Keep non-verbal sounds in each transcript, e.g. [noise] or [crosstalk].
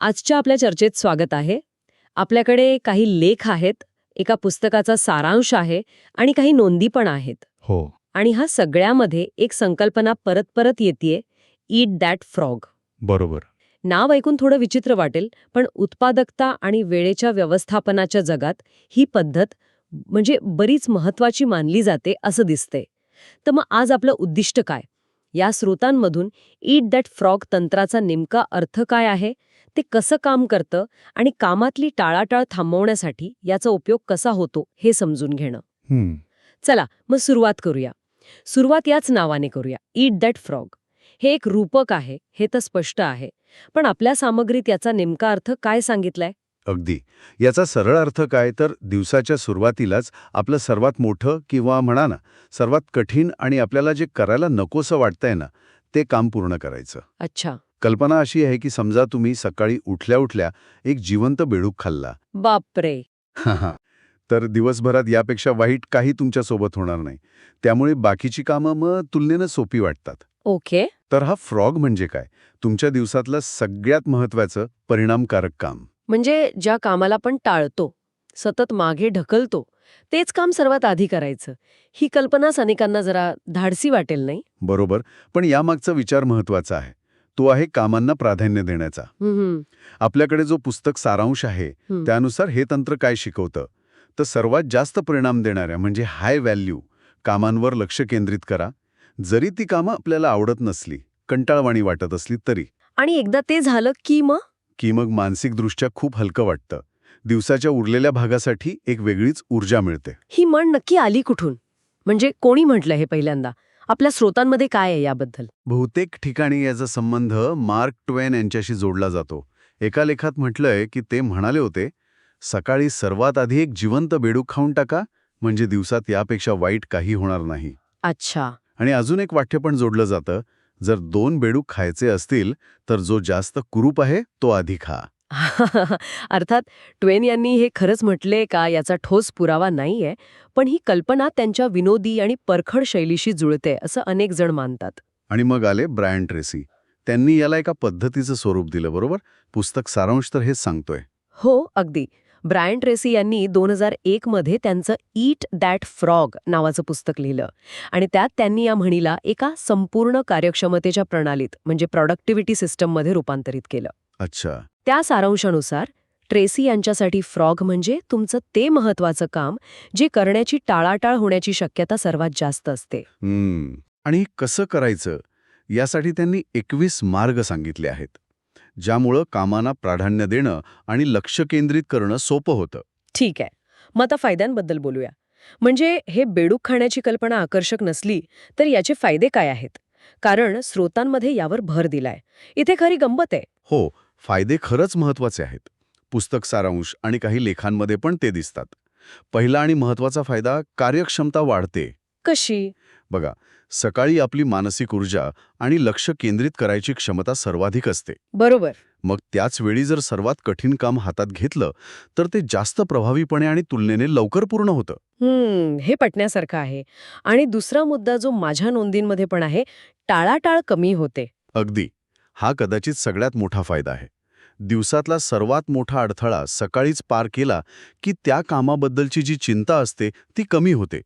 आजच्या आपल्या चर्चेत स्वागत आहे. आपल्याकडे काही लेख आहेत एका पुस्तकाचा सारांश आहे आणि काही नोंदी पण आहेत. हो. आणि हा सगळ्यामध्ये एक संकल्पना परत परत येते ईट दॅट फ्रॉग बरोबर. नाव ऐकून थोडं विचित्र वाटेल पण उत्पादकता आणि वेळेच्या व्यवस्थापनाच्या जगात ही पद्धत म्हणजे बरीच महत्वाची मानली जाते असं दिसते तर मग आज आपलं उद्दिष्ट काय? या स्रोतांमधून ईट दॅट फ्रॉग तंत्राचा नेमका अर्थ काय आहे? ते कसं काम करतं आणि कामातली टाळाटाळ थांबवण्यासाठी याचा उपयोग कसा होतो हे समजून घेणं. हम्म. चला मग सुरुवात करूया. सुरुवात याच नावाने करूया. ईट दॅट फ्रॉग हे एक रूपक आहे हे तर स्पष्ट आहे. पण आपल्या सामग्रीत याचा नेमका अर्थ काय सांगितलाय? अगदी. याचा सरळ अर्थ काय तर दिवसाच्या सुरुवातीलाच आपलं सर्वात मोठं किंवा म्हणा ना सर्वात कठीण आणि आपल्याला जे करायला नकोसं वाटतंय ना ते काम पूर्ण करायचं. अच्छा. कल्पना अशी आहे की समजा तुम्ही सकाळी उठल्या उठल्या एक जिवंत बेडूक खाल्ला. बापरे! तर दिवसभरात यापेक्षा वाईट काही तुमच्यासोबत होणार नाही. त्यामुळे बाकीची कामं मग तुलनेनं सोपी वाटतात. ओके. तर हा फ्रॉग म्हणजे काय? तुमच्या दिवसातलं सगळ्यात महत्वाचं परिणामकारक काम. म्हणजे ज्या कामाला पण टाळतो सतत मागे ढकलतो तेच काम सर्वात आधी करायचं. ही कल्पनाच अनेकांना जरा धाडसी वाटेल नाही? बरोबर. पण यामागचा विचार महत्त्वाचा आहे. तो आहे कामांना प्राधान्य देण्याचा. आपल्याकडे जो पुस्तक सारांश आहे. त्यानुसार हे तंत्र काय शिकवतं? तर सर्वात जास्त परिणाम देणाऱ्या म्हणजे हाय व्हॅल्यू कामांवर लक्ष केंद्रित करा. जरी ती कामं आपल्याला आवडत नसली कंटाळवाणी वाटत असली तरी. आणि एकदा ते झालं की मग? की मग मानसिकदृष्ट्या खूप हलकं वाटतं. दिवसाच्या उरलेल्या भागासाठी एक वेगळीच ऊर्जा मिळते. ही म्हण नक्की आली कुठून? म्हणजे कोणी म्हटलं हे पहिल्यांदा? आपल्या स्रोतांमध्ये काय आहे याबद्दल? बहुतेक ठिकाणी याचा संबंध मार्क ट्वेन यांच्याशी जोडला जातो. एका लेखात म्हटलंय की ते म्हणाले होते सकाळी सर्वात आधी एक जिवंत बेडूक खाऊन टाका म्हणजे दिवसात यापेक्षा वाईट काही होणार नाही. अच्छा. आणि अजून एक वाक्य पण जोडलं जातं जर दोन बेडूक खायचे असतील तर जो जास्त कुरूप आहे तो आधी खा. [laughs] अर्थात ट्वेन यांनी हे खरंच म्हटले का याचा ठोस पुरावा नाहीये पण ही कल्पना त्यांच्या विनोदी आणि परखड शैलीशी जुळते असं अनेक जण मानतात. आणि मग आले ब्रायन ट्रेसी. त्यांनी याला एका पद्धतीचं स्वरूप दिलं बरोबर? पुस्तक सारांश तर हेच सांगतोय. हो अगदी. ब्रायन ट्रेसी यांनी दोन हजार एक मध्ये त्यांचं ईट दॅट फ्रॉग नावाचं पुस्तक लिहिलं. आणि त्यात त्यांनी या म्हणीला एका संपूर्ण कार्यक्षमतेच्या प्रणालीत म्हणजे प्रॉडक्टिव्हिटी सिस्टममध्ये रूपांतरित केलं. अच्छा. त्या सारांशानुसार ट्रेसी यांच्यासाठी फ्रॉग म्हणजे तुमचं ते महत्वाचं काम जे करण्याची टाळाटाळ होण्याची शक्यता सर्वात जास्त असते. आणि कसं करायचं? यासाठी त्यांनी एकवीस मार्ग सांगितले आहेत ज्यामुळं कामांना प्राधान्य देणं आणि लक्ष केंद्रित करणं सोपं होतं. ठीक आहे. मग आता फायद्यांबद्दल बोलूया. म्हणजे हे बेडूक खाण्याची कल्पना आकर्षक नसली तर याचे फायदे काय आहेत? कारण स्रोतांमध्ये यावर भर दिलाय. इथे खरी गंमत आहे. हो फायदे खरंच महत्त्वाचे आहेत. पुस्तक सारांश आणि काही लेखांमध्ये पण ते दिसतात. पहिला आणि महत्त्वाचा फायदा कार्यक्षमता वाढते. कशी? बघा सकाळी आपली मानसिक ऊर्जा आणि लक्ष केंद्रित करायची क्षमता सर्वाधिक असते. बरोबर. मग त्याच वेळी जर सर्वात कठीण काम हातात घेतलं तर ते जास्त प्रभावीपणे आणि तुलनेने लवकर पूर्ण होतं. हे पटण्यासारखं आहे. आणि दुसरा मुद्दा जो माझ्या नोंदींमध्ये पण आहे टाळाटाळ कमी होते. अगदी. हा कदाचित सगळ्यात मोठा फायदा आहे. दिवसातला सर्वात मोठा अडथळा सकाळीच पार केला की त्या कामाबद्दलची जी चिंता असते ती कमी होते.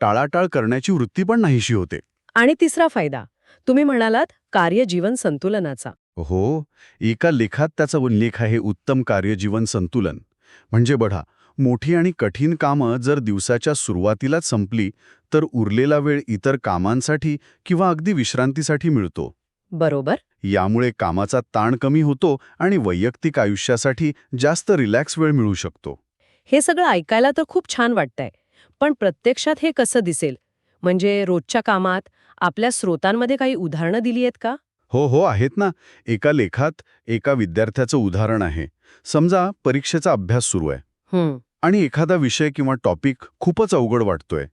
टाळाटाळ करण्याची वृत्ती पण नाहीशी होते. आणि तिसरा फायदा तुम्ही म्हणालात कार्य-जीवन संतुलनाचा. हो एका लेखात त्याचा उल्लेख आहे उत्तम कार्यजीवन संतुलन. म्हणजे बघा मोठी आणि कठीण कामं जर दिवसाच्या सुरुवातीलाच संपली तर उरलेला वेळ इतर कामांसाठी किंवा अगदी विश्रांतीसाठी मिळतो. बरोबर? यामुळे कामाचा ताण कमी होतो आणि वैयक्तिक आयुष्यासाठी जास्त रिलॅक्स वेळ मिळू शकतो. हे सगळं ऐकायला तर खूप छान वाटतंय पण प्रत्यक्षात हे कसं दिसेल? म्हणजे रोजच्या कामात आपल्या स्रोतांमध्ये काही उदाहरणं दिली आहेत का? हो हो आहेत ना. एका लेखात एका विद्यार्थ्याचं उदाहरण आहे. समजा परीक्षेचा अभ्यास सुरू आहे. आणि एखादा विषय किंवा टॉपिक खूपच अवघड वाटतोय.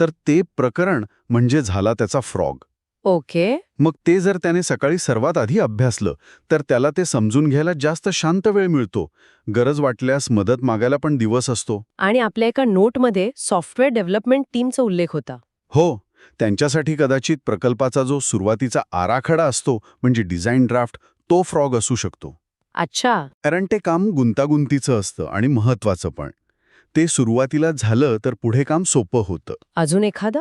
तर ते प्रकरण म्हणजे झाला त्याचा फ्रॉग. ओके. मग ते जर त्याने सकाळी सर्वात आधी अभ्यासलं तर त्याला ते समजून घ्यायला जास्त शांत वेळ मिळतो. गरज वाटल्यास मदत मागायला पण दिवस असतो. आणि आपल्या एका नोटमध्ये सॉफ्टवेअर डेव्हलपमेंट टीमचा उल्लेख होता. हो त्यांच्यासाठी कदाचित प्रकल्पाचा जो सुरुवातीचा आराखडा असतो म्हणजे डिझाईन ड्राफ्ट तो फ्रॉग असू शकतो. अच्छा. कारण ते काम गुंतागुंतीचं असतं आणि महत्वाचं पण. ते सुरुवातीला झालं तर पुढे काम सोपं होतं. अजून एखादा?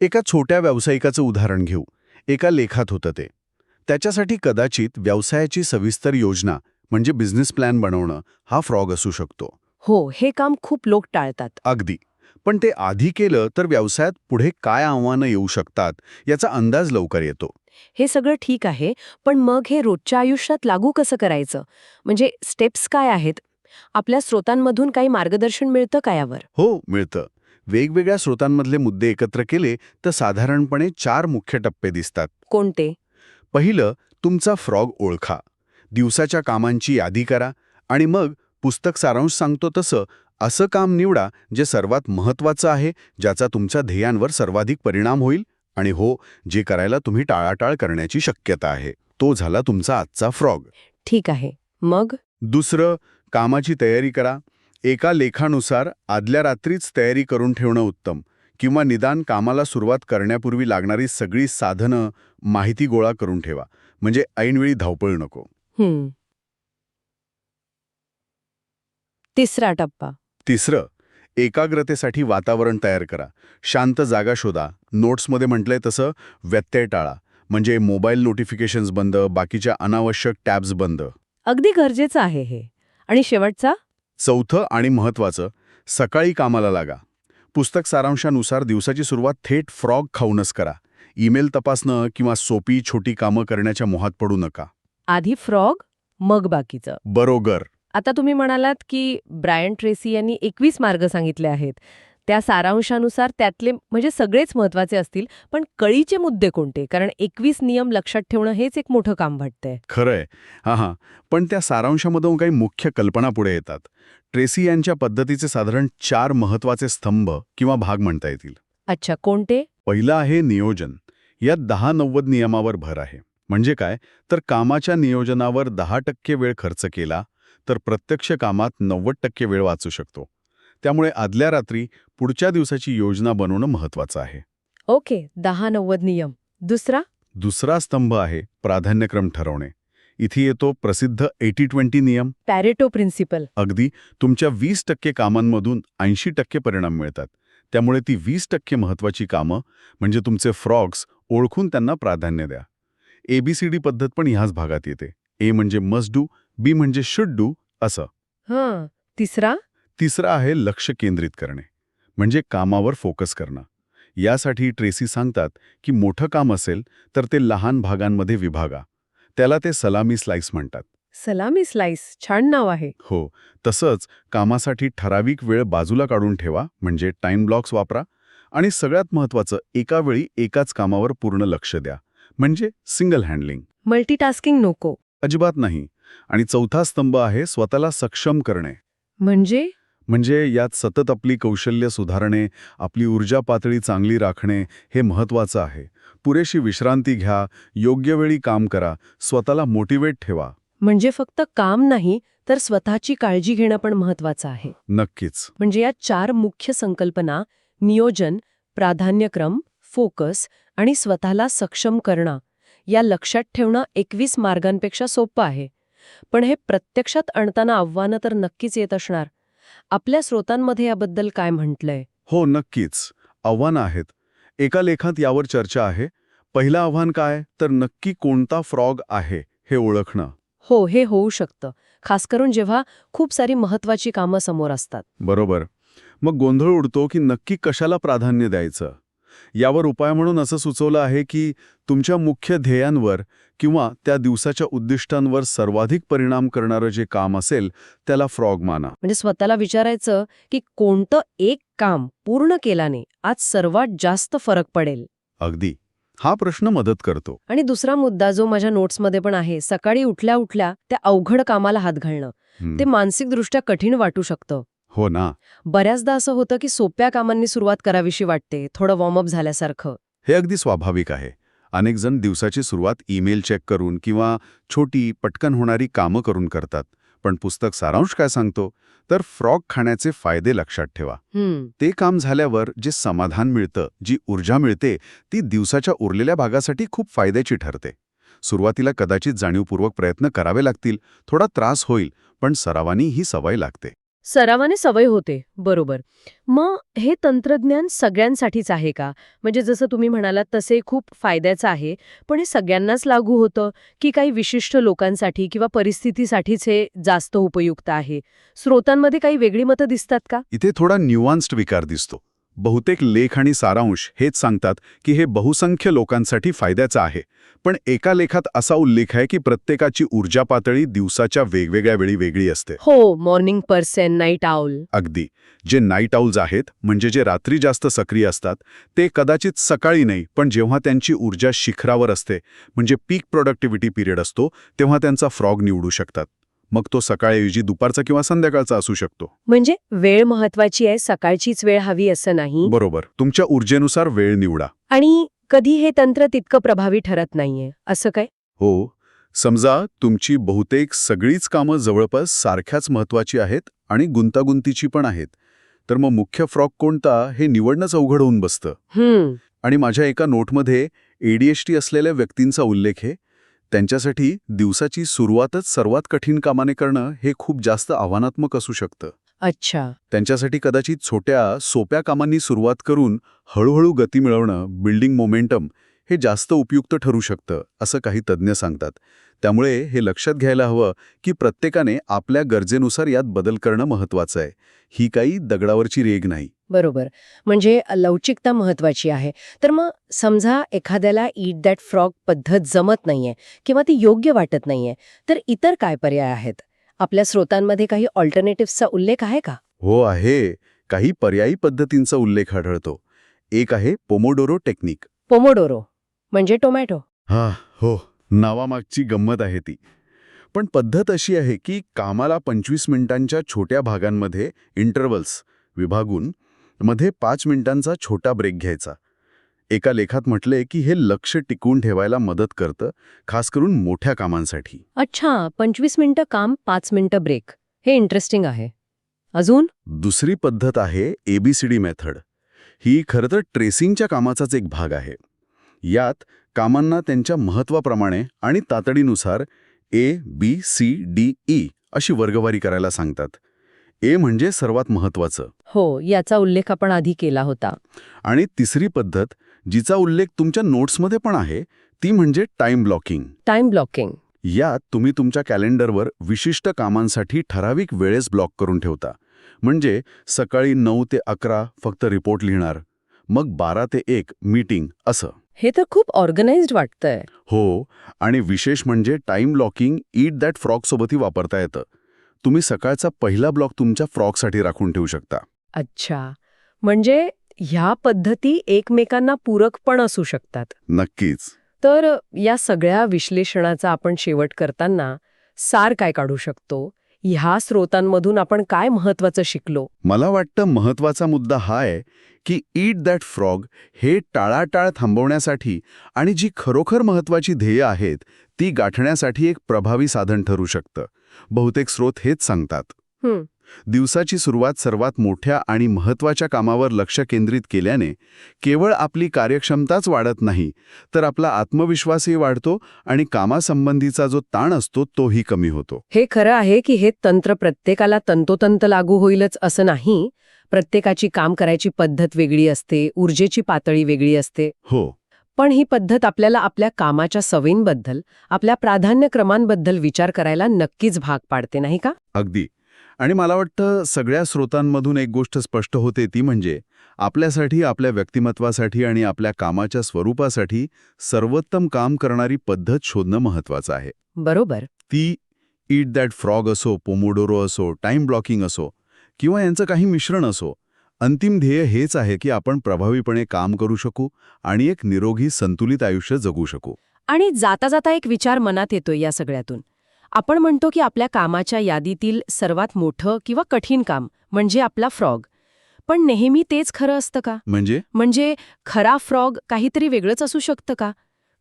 एका छोट्या व्यावसायिकाचं उदाहरण घेऊ. एका लेखात होतं ते. त्याच्यासाठी कदाचित व्यवसायाची सविस्तर योजना म्हणजे बिझनेस प्लॅन बनवणं हा फ्रॉग असू शकतो. हो हे काम खूप लोक टाळतात. अगदी. पण ते आधी केलं तर व्यवसायात पुढे काय आव्हानं येऊ शकतात याचा अंदाज लवकर येतो. हे सगळं ठीक आहे पण मग हे रोजच्या आयुष्यात लागू कसं करायचं? म्हणजे स्टेप्स काय आहेत? आपल्या स्रोतांमधून काही मार्गदर्शन मिळतं का यावर? हो मिळतं. वेगवेगळ्या स्रोतांमधले मुद्दे एकत्र केले तर साधारणपणे चार मुख्य टप्पे दिसतात. कोणते? पहिलं तुमचा फ्रॉग ओळखा. दिवसाच्या कामांची यादी करा आणि मग पुस्तक सारांश सांगतो तसं. असं काम निवडा जे सर्वात महत्त्वाचं आहे ज्याचा तुमच्या ध्येयांवर सर्वाधिक परिणाम होईल आणि हो जे करायला तुम्ही टाळाटाळ करण्याची शक्यता आहे. तो झाला तुमचा आजचा फ्रॉग. ठीक आहे. मग? दुसरं कामाची तयारी करा. एका लेखानुसार आदल्या रात्रीच तयारी करून ठेवणं उत्तम किंवा निदान कामाला सुरुवात करण्यापूर्वी लागणारी सगळी साधनं माहिती गोळा करून ठेवा. म्हणजे ऐनवेळी धावपळ नको. तिसरा टप्पा. तिसरं एकाग्रतेसाठी वातावरण तयार करा. शांत जागा शोधा. नोट्समध्ये म्हटलंय तसं व्यत्यय टाळा. म्हणजे मोबाईल नोटिफिकेशन्स बंद बाकीच्या अनावश्यक टॅब्स बंद. अगदी गरजेचं आहे हे. आणि शेवटचा? चौथं आणि महत्वाचं सकाळी कामाला लागा. पुस्तक सारांशानुसार दिवसाची सुरुवात थेट फ्रॉग खाऊनच करा. ईमेल तपासणं किंवा सोपी छोटी कामं करण्याच्या मोहात पडू नका. आधी फ्रॉग मग बाकीचं. बरोबर आता तुम्ही म्हणालात की ब्रायन ट्रेसी यांनी एकवीस मार्ग सांगितले आहेत. त्या सारांशानुसार त्यातले म्हणजे सगळेच महत्त्वाचे असतील पण कळीचे मुद्दे कोणते? कारण एकवीस नियम लक्षात ठेवणं हेच एक मोठं काम वाटतंय. खरंय. हां हां. पण त्या सारांशामधून काही मुख्य कल्पना पुढे येतात. ट्रेसी यांच्या पद्धतीचे साधारण चार महत्त्वाचे स्तंभ किंवा भाग म्हणता येतील. अच्छा कोणते? पहिलं आहे नियोजन. यात दहा नव्वद नियमावर भर आहे. म्हणजे काय? तर कामाच्या नियोजनावर दहा टक्के वेळ खर्च केला तर प्रत्यक्ष कामात नव्वद टक्के वेळ वाचू शकतो. त्यामुळे आदल्या रात्री पुढच्या दिवसाची योजना बनवणं महत्वाचं आहे. ओके दहा नव्वद नियम. दुसरा? दुसरा स्तंभ आहे प्राधान्यक्रम ठरवणे. इथे येतो प्रसिद्ध एटी ट्वेंटी नियम. पॅरेटो प्रिन्सिपल अगदी तुमच्या वीस टक्के कामांमधून ऐंशी टक्के परिणाम मिळतात. त्यामुळे ती वीस टक्के महत्वाची कामं म्हणजे तुमचे फ्रॉग्स ओळखून त्यांना प्राधान्य द्या. एबीसीडी पद्धत पण ह्याच भागात येते. ए म्हणजे मस्ट डू बी म्हणजे शुड डू असं. हां तिसरा? तिसरं आहे लक्ष केंद्रित करणे. म्हणजे कामावर फोकस करणं. यासाठी ट्रेसी सांगतात की मोठं काम असेल तर ते लहान भागांमध्ये विभागा. त्याला ते सलामी स्लाइस म्हणतात. सलामी स्लाइस छान नाव आहे. हो तसंच कामासाठी ठराविक वेळ बाजूला काढून ठेवा म्हणजे टाइम ब्लॉक्स वापरा आणि सगळ्यात महत्त्वाचं एका वेळी एकाच कामावर पूर्ण लक्ष द्या म्हणजे सिंगल हँडलिंग. मल्टीटास्किंग नको. अजिबात नाही. आणि चौथा स्तंभ आहे स्वतःला सक्षम करणे. म्हणजे? म्हणजे यात सतत आपली कौशल्य सुधारणे आपली ऊर्जा पातळी चांगली राखणे हे महत्त्वाचं आहे. पुरेशी विश्रांती घ्या योग्य वेळी काम करा स्वतःला मोटिवेट ठेवा. म्हणजे फक्त काम नाही तर स्वतःची काळजी घेणं पण महत्वाचं आहे. नक्कीच. म्हणजे या चार मुख्य संकल्पना नियोजन प्राधान्यक्रम फोकस आणि स्वतःला सक्षम करणं या लक्षात ठेवणं एकवीस मार्गांपेक्षा सोपं आहे. पण हे प्रत्यक्षात आणताना आव्हानं तर नक्कीच येत असणार. आपल्या स्रोतांमध्ये याबद्दल काय म्हटलंय? हो नक्कीच. आव्हानं आहेत. एका लेखात यावर चर्चा आहे. पहिलं आव्हान काय? तर नक्की कोणता फ्रॉग आहे हे ओळखणं. हो हे होऊ शकतं. खास करून जेव्हा खूप सारी महत्वाची कामं समोर असतात. बरोबर. मग गोंधळ उडतो की नक्की कशाला प्राधान्य द्यायचं? यावर उपाय म्हणून असं सुचवलं आहे की तुमच्या मुख्य ध्येयांवर किंवा त्या दिवसाच्या उद्दिष्टांवर सर्वाधिक परिणाम करणारं जे काम असेल त्याला फ्रॉग माना. म्हणजे स्वतःला विचारायचं की कोणतं एक काम पूर्ण केल्याने आज सर्वात जास्त फरक पडेल? अगदी. हा प्रश्न मदत करतो. आणि दुसरा मुद्दा जो माझ्या नोट्समध्ये पण आहे सकाळी उठल्या उठल्या त्या अवघड कामाला हात घालणं. ते मानसिकदृष्ट्या कठीण वाटू शकतं. हो ना. बऱ्याचदा असं होतं की सोप्या कामांनी सुरुवात करावीशी वाटते थोडं वॉर्मअप झाल्यासारखं. हे अगदी स्वाभाविक आहे. अनेक जण दिवसाची सुरुवात ईमेल चेक करून किंवा छोटी पटकन होणारी कामं करून करतात. पण पुस्तक सारांश काय सांगतो? तर फ्रॉग खाण्याचे फायदे लक्षात ठेवा. ते काम झाल्यावर जे समाधान मिळतं जी ऊर्जा मिळते ती दिवसाच्या उरलेल्या भागासाठी खूप फायद्याची ठरते. सुरुवातीला कदाचित जाणीवपूर्वक प्रयत्न करावे लागतील थोडा त्रास होईल पण सरावानी ही सवय लागते. सरावाने सवय होते. बरोबर. मग हे तंत्रज्ञान सगळ्यांसाठीच आहे का? म्हणजे जसं तुम्ही म्हणालात तसे खूप फायद्याचं आहे पण हे सगळ्यांनाच लागू होतं? की काही विशिष्ट लोकांसाठी किंवा परिस्थितीसाठीच हे जास्त उपयुक्त आहे? स्रोतांमध्ये काही वेगळी मतं दिसतात का? इथे थोडा न्यूआन्स्ड विकार दिसतो. बहुतेक लेख आणि सारांश हेच सांगतात की हे बहुसंख्य लोकांसाठी फायद्याचं आहे. पण एका लेखात असा उल्लेख आहे की प्रत्येकाची ऊर्जा पातळी दिवसाच्या वेगवेगळ्या वेळी वेगळी असते. हो मॉर्निंग पर्सन नाईट आउल अगदी. जे नाईट आउल्स आहेत म्हणजे जे रात्री जास्त सक्रिय असतात ते कदाचित सकाळी नाही पण जेव्हा त्यांची ऊर्जा शिखरावर असते म्हणजे पीक प्रोडक्टिव्हिटी पिरियड असतो तेव्हा त्यांचा फ्रॉग निवडू शकतात. मग तो सकाळऐवजी दुपारचा किंवा संध्याकाळचा असू शकतो. म्हणजे वेळ महत्वाची आहे सकाळचीच वेळ हवी असं नाही? बरोबर. तुमच्या ऊर्जेनुसार वेळ निवडा. आणि कधी हे तंत्र तितकं प्रभावी ठरत नाहीये असं काय? हो. समजा तुमची बहुतेक सगळीच कामं जवळपास सारख्याच महत्वाची आहेत आणि गुंतागुंतीची पण आहेत. तर मग मुख्य फ्रॉक कोणता हे निवडणंच अवघड होऊन बसतं. आणि माझ्या एका नोटमध्ये एडीएचटी असलेल्या व्यक्तींचा उल्लेख आहे. त्यांच्यासाठी दिवसाची सुरुवातच सर्वात कठीण कामाने करणं हे खूप जास्त आव्हानात्मक असू शकतं. अच्छा. त्यांच्यासाठी कदाचित छोट्या सोप्या कामांनी सुरुवात करून हळूहळू गती मिळवणं बिल्डिंग मोमेंटम हे जास्त उपयुक्त ठरू शकतं असं काही तज्ज्ञ सांगतात. त्यामुळे हे लक्षात घ्यायला हवं की प्रत्येकाने आपल्या गरजेनुसार यात बदल करणं महत्वाचं आहे. ही काही दगडावरची रेग नाही. बरोबर. म्हणजे लवचिकता महत्वाची आहे. तर मग समजा एखाद्याला ईट दॅट फ्रॉग पद्धत जमत नाहीये किंवा ती योग्य वाटत नाहीये तर इतर काय पर्याय आहेत? आपल्या स्रोतांमध्ये काही ऑल्टरनेटिव्हचा उल्लेख आहे का? हो आहे. काही पर्यायी पद्धतींचा उल्लेख आढळतो. एक आहे पोमोडोरो टेक्निक पोमोडोरो म्हणजे टोमॅटो. हा हो नावामागची गंमत आहे ती. पण पद्धत अशी आहे की कामाला पंचवीस मिनिटांच्या छोट्या भागांमध्ये इंटरवल्स विभागून मध्ये पाच मिनिटांचा छोटा ब्रेक घ्यायचा. एका लेखात म्हटलंय की हे लक्ष टिकवून ठेवायला मदत करतं खास करून मोठ्या कामांसाठी. अच्छा पंचवीस मिनिटं काम पाच मिनिटं ब्रेक हे इंटरेस्टिंग आहे. अजून? दुसरी पद्धत आहे एबीसीडी मेथड ही खरं तर ट्रेसिंगच्या कामाचाच एक भाग आहे. यात कामांना त्यांच्या महत्वाप्रमाणे आणि तातडीनुसार A B C D E अशी वर्गवारी करायला सांगतात. ए म्हणजे सर्वात महत्वाचं. हो याचा उल्लेख आपण आधी केला होता. आणि तिसरी पद्धत जिचा उल्लेख तुमच्या नोट्समध्ये पण आहे ती म्हणजे टाइम ब्लॉकिंग. Time blocking. यात तुम्ही तुमच्या कॅलेंडरवर विशिष्ट कामांसाठी ठराविक वेळेस ब्लॉक करून ठेवता. म्हणजे सकाळी नऊ ते अकरा फक्त रिपोर्ट लिहिणार मग बारा ते एक मीटिंग असं. हे तर खूप ऑर्गनाइज्ड वाटतंय. हो आणि विशेष म्हणजे टाइम ब्लॉकिंग ईट दॅट फ्रॉकसोबतही वापरता येतं. तुम्ही सकाळचा पहिला ब्लॉक तुमच्या फ्रॉकसाठी राखून ठेवू शकता. अच्छा. म्हणजे ह्या पद्धती एकमेकांना पूरक पण असू शकतात. नक्कीच. तर या सगळ्या विश्लेषणाचा आपण शेवट करताना सार काय काढू शकतो? ह्या स्रोतांमधून आपण काय महत्वाचं शिकलो? मला वाटतं महत्त्वाचा मुद्दा हा आहे की ईट दॅट फ्रॉग हे टाळाटाळ थांबवण्यासाठी आणि जी खरोखर महत्वाची ध्येय आहेत ती गाठण्यासाठी एक प्रभावी साधन ठरू शकतं. बहुतेक स्रोत हेच सांगतात. दिवसाची सुरुवात सर्वात मोठ्या आणि महत्त्वाच्या कामावर लक्ष केंद्रित केल्याने केवळ आपली कार्यक्षमताच वाढत नाही तर आपला आत्मविश्वासही वाढतो आणि कामासंबंधीचा जो ताण असतो तोही कमी होतो. हे खरं आहे की हे तंत्र प्रत्येकाला तंतोतंत लागू होईलच असं नाही. प्रत्येकाची काम करायची पद्धत वेगळी असते ऊर्जेची पातळी वेगळी असते. हो. पण ही पद्धत आपल्याला आपल्या कामाच्या सवयींबद्दल आपल्या प्राधान्यक्रमांबद्दल विचार करायला नक्कीच भाग पाडते नाही का? अगदी. आणि मला वाटतं सगळ्या स्रोतांमधून एक गोष्ट स्पष्ट होते ती म्हणजे आपल्यासाठी आपल्या व्यक्तिमत्वासाठी आणि आपल्या कामाच्या स्वरूपासाठी सर्वोत्तम काम करणारी पद्धत शोधणं महत्वाचं आहे. बरोबर. ती ईट दॅट फ्रॉग असो पोमोडोरो असो टाइम ब्लॉकिंग असो किंवा यांचं काही मिश्रण असो अंतिम ध्येय हेच आहे की आपण प्रभावीपणे काम करू शकू आणि एक निरोगी संतुलित आयुष्य जगू शकू. आणि जाता जाता एक विचार मनात येतोय या सगळ्यातून. आपण म्हणतो की आपल्या कामाच्या यादीतील सर्वात मोठं किंवा कठीण काम म्हणजे आपला फ्रॉग. पण नेहमी तेच खरं असतं का? म्हणजे? म्हणजे खरा फ्रॉग काहीतरी वेगळंच असू शकतं का?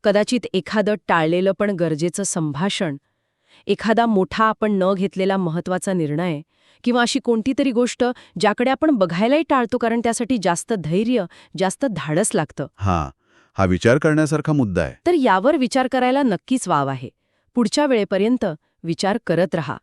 कदाचित एखादं टाळलेलं पण गरजेचं संभाषण एखादा मोठा आपण न घेतलेला महत्त्वाचा निर्णय किंवा अशी कोणती तरी गोष्ट ज्याकडे आपण बघायलाही टाळतो कारण त्यासाठी जास्त धैर्य जास्त धाडस लागतं. हां हा विचार करण्यासारखा मुद्दा आहे. तर यावर विचार करायला नक्कीच वाव आहे. पुढच्या वेळेपर्यंत विचार करत रहा.